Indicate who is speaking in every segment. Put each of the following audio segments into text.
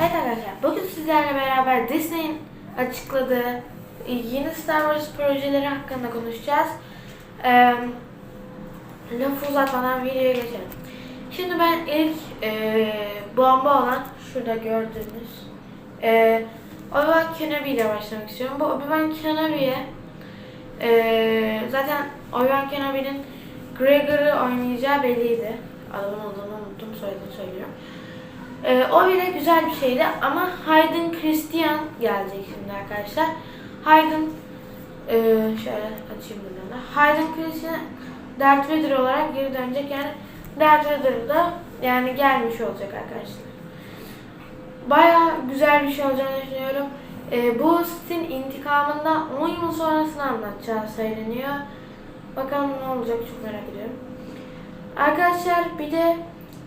Speaker 1: Evet arkadaşlar, bugün sizlerle beraber Disney'in açıkladığı yeni Star Wars projeleri hakkında konuşacağız. Ee, lafı uzatmadan videoya geçelim. Şimdi ben ilk e, bomba olan, şurada gördüğünüz e, Obi-Wan Kenobi ile başlamak istiyorum. Bu Obi-Wan Kenobi'ye e, zaten Obi-Wan Kenobi'nin Gregor'ı oynayacağı belliydi. Adamın adını unuttum, soyadını söylüyorum. Ee, o bile güzel bir şeydi ama Hayden Christian gelecek şimdi arkadaşlar. Hayden e, şöyle açayım buradan da. Hayden Christian Darth Vader olarak geri dönecek yani Darth Vader da yani gelmiş olacak arkadaşlar. Baya güzel bir şey olacağını düşünüyorum. E, bu Sith'in intikamında 10 yıl sonrasını anlatacağı söyleniyor. Bakalım ne olacak çok merak ediyorum. Arkadaşlar bir de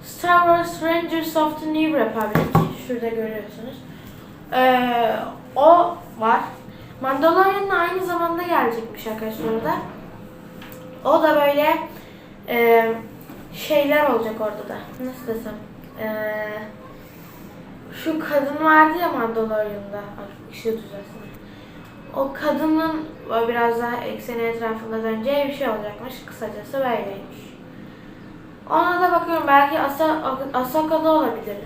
Speaker 1: Star Wars Rangers of the New Republic. Şurada görüyorsunuz. Ee, o var. Mandalorian'ın aynı zamanda gelecekmiş arkadaşlar orada. O da böyle e, şeyler olacak orada da. Nasıl desem? Ee, şu kadın vardı ya Mandalorian'da. Ay, ışığı düzelsin. O kadının biraz daha ekseni etrafında döneceği bir şey olacakmış. Kısacası böyleymiş. Ona da bakıyorum belki Asa, Asaka'da olabilir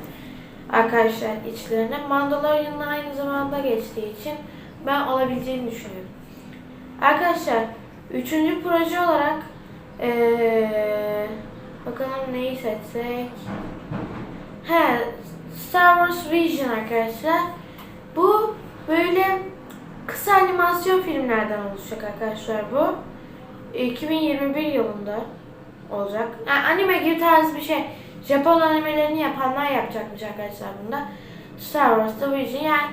Speaker 1: arkadaşlar içlerine. Mandalorian'la aynı zamanda geçtiği için ben olabileceğini düşünüyorum. Arkadaşlar üçüncü proje olarak ee, bakalım neyi seçsek. He, Star Wars Vision arkadaşlar. Bu böyle kısa animasyon filmlerden oluşacak arkadaşlar bu. 2021 yılında olacak. Yani anime gibi tarz bir şey. Japon animelerini yapanlar yapacakmış arkadaşlar bunda. Star Wars'ta Vision yani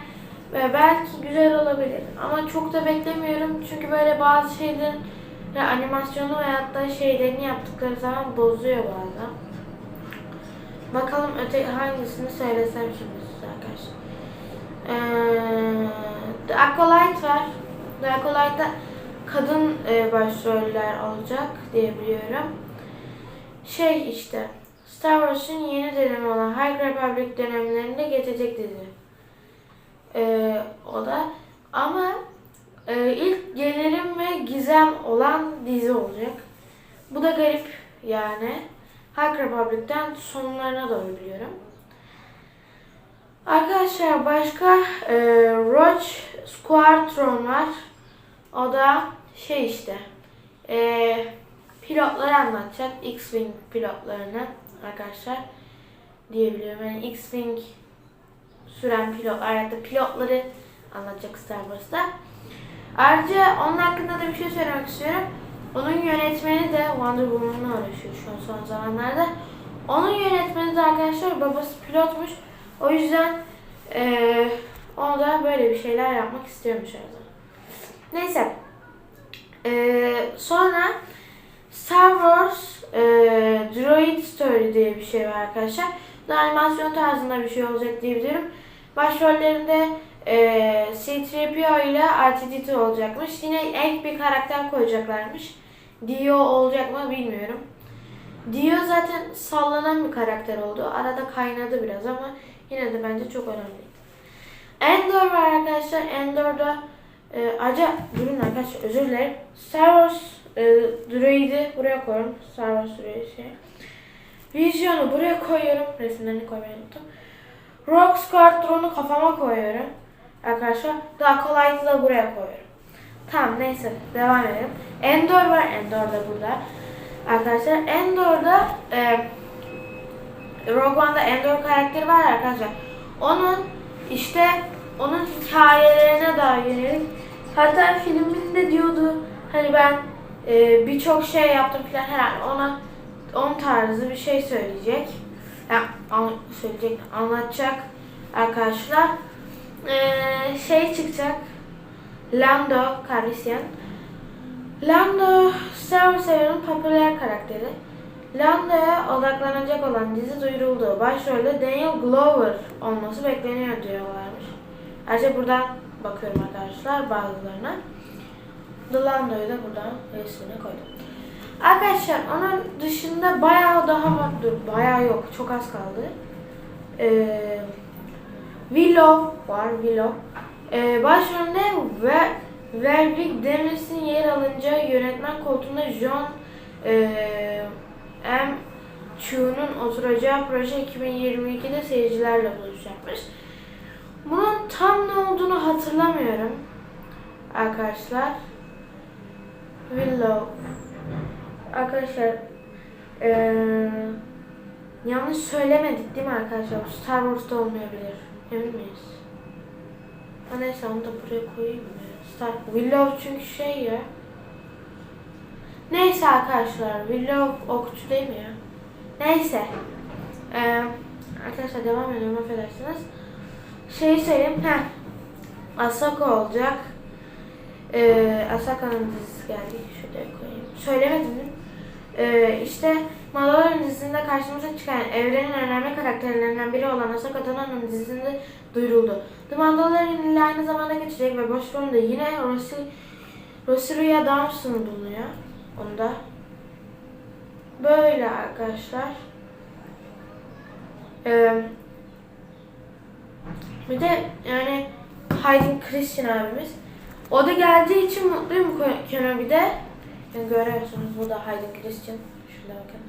Speaker 1: ve belki güzel olabilir. Ama çok da beklemiyorum çünkü böyle bazı şeylerin animasyonu veyahut da şeylerini yaptıkları zaman bozuyor bazen. Bakalım öte hangisini söylesem şimdi size arkadaşlar. Ee, The Acolyte var. The Acolyte'da kadın e, başroller olacak diye biliyorum. Şey işte Star Wars'un yeni dönemi olan High Republic dönemlerinde geçecek dizi. Ee, o da ama e, ilk gelirim ve gizem olan dizi olacak. Bu da garip yani. High Republic'ten sonlarına doğru biliyorum. Arkadaşlar başka e, Roach Squadron var. O da şey işte e, pilotları anlatacak. X-Wing pilotlarını arkadaşlar diyebiliyorum. Yani X-Wing süren pilotlar ya da pilotları anlatacak Star Wars'ta. Ayrıca onun hakkında da bir şey söylemek istiyorum. Onun yönetmeni de Wonder Woman'la uğraşıyor şu an son zamanlarda. Onun yönetmeni de arkadaşlar babası pilotmuş. O yüzden eee o da böyle bir şeyler yapmak istiyormuş zaman. Neyse. Eee sonra Star Wars e, Droid Story diye bir şey var arkadaşlar. Bu animasyon tarzında bir şey olacak diyebilirim. Başrollerinde e, C-3PO ile R2-D2 olacakmış. Yine ek bir karakter koyacaklarmış. Dio olacak mı bilmiyorum. Dio zaten sallanan bir karakter oldu. Arada kaynadı biraz ama yine de bence çok önemli. Endor var arkadaşlar. Endor'da e, ayrıca durun arkadaşlar özür dilerim. Star Wars e, droid'i buraya koyuyorum. Star Wars droid'i şey. Vision'u buraya koyuyorum. Resimlerini koymayı unuttum. Rock Squadron'u kafama koyuyorum. Arkadaşlar daha kolaydı da buraya koyuyorum. Tamam neyse devam edelim. Endor var. Endor da burada. Arkadaşlar Endor'da e, Rogue One'da Endor karakteri var arkadaşlar. Onun işte onun hikayelerine yönelik. Hatta filminde diyordu hani ben e, birçok şey yaptım falan herhalde ona on tarzı bir şey söyleyecek. Yani an, söyleyecek, anlatacak arkadaşlar. E, şey çıkacak. Lando Calrissian. Lando Star Wars evrenin popüler karakteri. Lando'ya odaklanacak olan dizi duyuruldu. Başrolde Daniel Glover olması bekleniyor diyorlarmış. Ayrıca buradan bakıyorum arkadaşlar bazılarına. The Lando'yu da buradan resmini koydum. Arkadaşlar onun dışında bayağı daha var. Dur bayağı yok. Çok az kaldı. Ee, Willow var. Willow. Ee, başrolünde ve Warwick Davis'in yer alacağı yönetmen koltuğunda John ee, M. Chu'nun oturacağı proje 2022'de seyircilerle buluşacakmış. Bunun tam ne olduğunu hatırlamıyorum arkadaşlar. Willow. Arkadaşlar eee, yanlış söylemedik değil mi arkadaşlar? Bu Star Wars'ta olmayabilir. Emin miyiz? Ha neyse onu da buraya koyayım mı? Star Willow çünkü şey ya. Neyse arkadaşlar Willow okçu değil mi ya? Neyse. Eee, arkadaşlar devam ediyorum affedersiniz. Şeyi söyleyeyim. Heh. Asaka olacak. Ee, Asaka'nın geldi. Şuraya koyayım. Söylemedim mi? Ee, işte Mandalorian dizisinde karşımıza çıkan evrenin önemli karakterlerinden biri olan Asaka Tano'nun dizisinde duyuruldu. The Mandalorian ile aynı zamanda geçecek ve başrolünde yine Rosi, Rosaria Dawson bulunuyor. Onda. Böyle arkadaşlar. Ee, bir de yani Hayden Christian abimiz. O da geldiği için mutluyum Kenobi'de. Yani görüyorsunuz bu da Hayden Christian. Şurada bakın.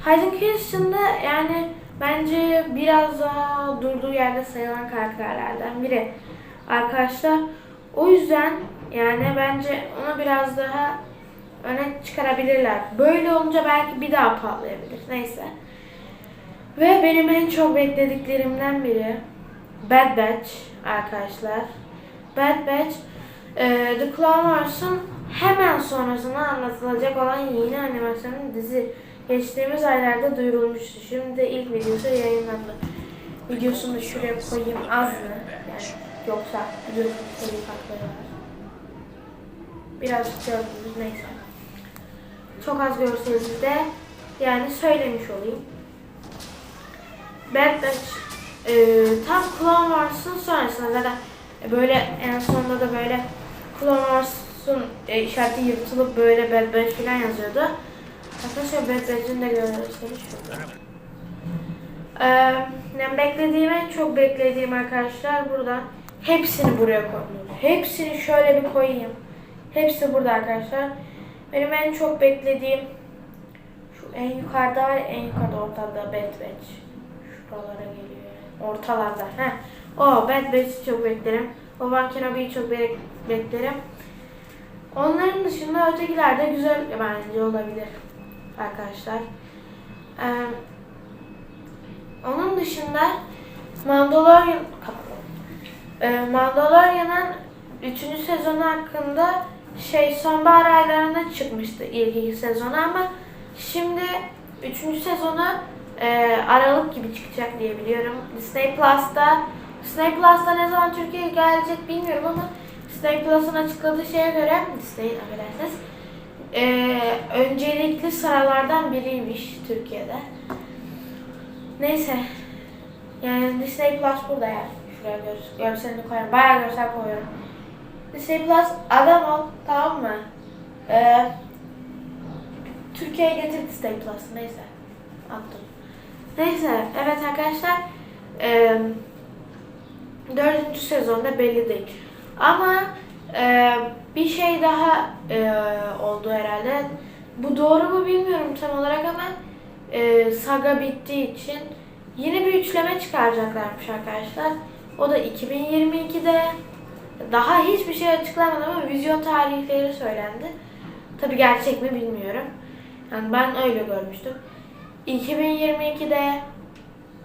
Speaker 1: Hayden Christian da yani bence biraz daha durduğu yerde sayılan karakterlerden biri. Arkadaşlar o yüzden yani bence onu biraz daha öne çıkarabilirler. Böyle olunca belki bir daha patlayabilir. Neyse. Ve benim en çok beklediklerimden biri Bad Batch arkadaşlar. Bad Batch e, The Clone Wars'un hemen sonrasında anlatılacak olan yeni animasyonun dizi geçtiğimiz aylarda duyurulmuştu. Şimdi de ilk videosu yayınlandı. Videosunu şuraya koyayım az mı? Yani yoksa biliyorsunuz telif hakları var. Birazcık gördünüz neyse. Çok az görseniz de yani söylemiş olayım. Bad Batch e, tam Clone Wars'ın sonrasında zaten böyle en sonunda da böyle Clone Wars'ın e, işareti yırtılıp böyle Bad Batch falan yazıyordu. Arkadaşlar Bad Batch'in de görseniz şurada. Ee, yani beklediğim en çok beklediğim arkadaşlar buradan hepsini buraya koydum. Hepsini şöyle bir koyayım. Hepsi burada arkadaşlar. Benim en çok beklediğim şu en yukarıda var en yukarıda ortada Bad Batch. Şuralara geliyor. Ortalarda. Heh. O Bad Batch'i çok beklerim. Obi-Wan Kenobi'yi çok be- beklerim. Onların dışında ötekiler de güzel bence olabilir arkadaşlar. Ee, onun dışında Mandalorian ee, Mandalorian'ın 3. sezonu hakkında şey sonbahar aylarında çıkmıştı ilk iki sezonu ama şimdi 3. sezonu e, Aralık gibi çıkacak diye biliyorum. Disney Plus'ta Disney Plus'ta ne zaman Türkiye'ye gelecek bilmiyorum ama Disney Plus'ın açıkladığı şeye göre Disney'in affedersiniz e, öncelikli sıralardan biriymiş Türkiye'de. Neyse. Yani Disney Plus burada yani. Şuraya gör, görselini koyarım. Bayağı görsel koyuyorum. Disney Plus adam ol tamam mı? Ee, Türkiye'ye getir Disney Plus. Neyse. Attım. Neyse. Evet arkadaşlar. Ee, dördüncü sezonda belli değil. Ama e, bir şey daha e, oldu herhalde. Bu doğru mu bilmiyorum tam olarak ama e, saga bittiği için yeni bir üçleme çıkaracaklarmış arkadaşlar. O da 2022'de daha hiçbir şey açıklanmadı ama vizyon tarihleri söylendi. Tabi gerçek mi bilmiyorum. Yani ben öyle görmüştüm. 2022'de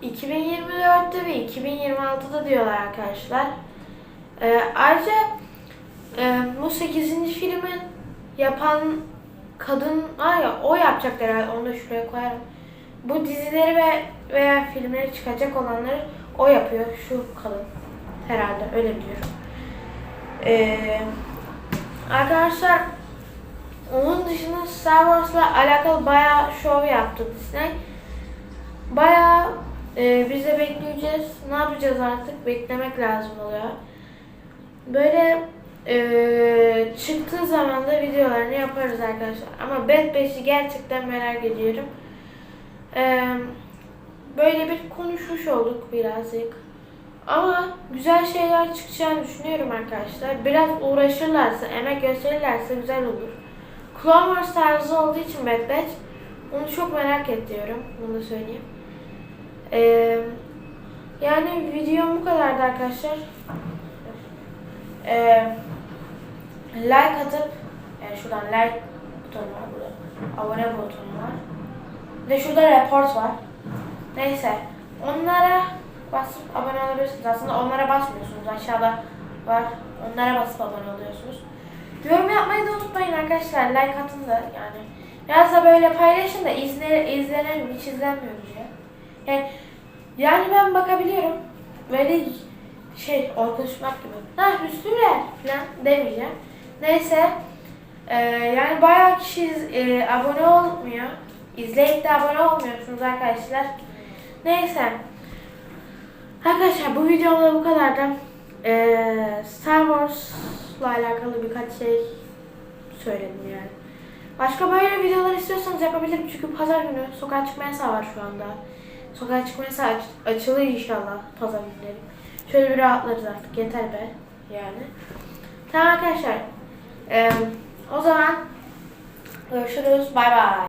Speaker 1: 2024'te ve 2026'da diyorlar arkadaşlar. Ee, ayrıca e, bu 8. filmin yapan kadın var ya o yapacak herhalde onu da şuraya koyarım. Bu dizileri ve veya filmleri çıkacak olanları o yapıyor şu kadın herhalde öyle biliyorum. Ee, arkadaşlar onun dışında Star Wars'la alakalı bayağı şov yaptı Disney. Bayağı e, biz de bekleyeceğiz. Ne yapacağız artık? Beklemek lazım oluyor. Böyle e, çıktığı zaman da videolarını yaparız arkadaşlar. Ama Bad Batch'i gerçekten merak ediyorum. E, böyle bir konuşmuş olduk birazcık. Ama güzel şeyler çıkacağını düşünüyorum arkadaşlar. Biraz uğraşırlarsa, emek gösterirlerse güzel olur. Clone Wars tarzı olduğu için Bad Batch onu çok merak ediyorum. Bunu söyleyeyim. Ee, yani videom bu kadardı arkadaşlar. Ee, like atıp yani şuradan like butonu var burada. Abone butonu var. De şurada report var. Neyse. Onlara basıp abone olabilirsiniz. Aslında onlara basmıyorsunuz. Aşağıda var. Onlara basıp abone oluyorsunuz. Yorum yapmayı da unutmayın arkadaşlar. Like atın da yani. Biraz da böyle paylaşın da izle, izlenelim. Hiç izlenmiyoruz ya. Yani, yani ben bakabiliyorum. Böyle şey Orkun Işmak gibi. Ha üstüne falan demeyeceğim. Neyse. Ee, yani bayağı kişi e, abone olmuyor. İzleyip de abone olmuyorsunuz arkadaşlar. Neyse. Arkadaşlar bu videomda bu kadardı. Ee, Star Wars'la alakalı birkaç şey söyledim yani. Başka böyle videolar istiyorsanız yapabilirim çünkü pazar günü sokağa çıkma yasağı var şu anda. Sokağa çıkma aç- açılır inşallah pazar günleri. Şöyle bir rahatlarız artık yeter be yani. Tamam arkadaşlar. Ee, o zaman görüşürüz. Bay bay.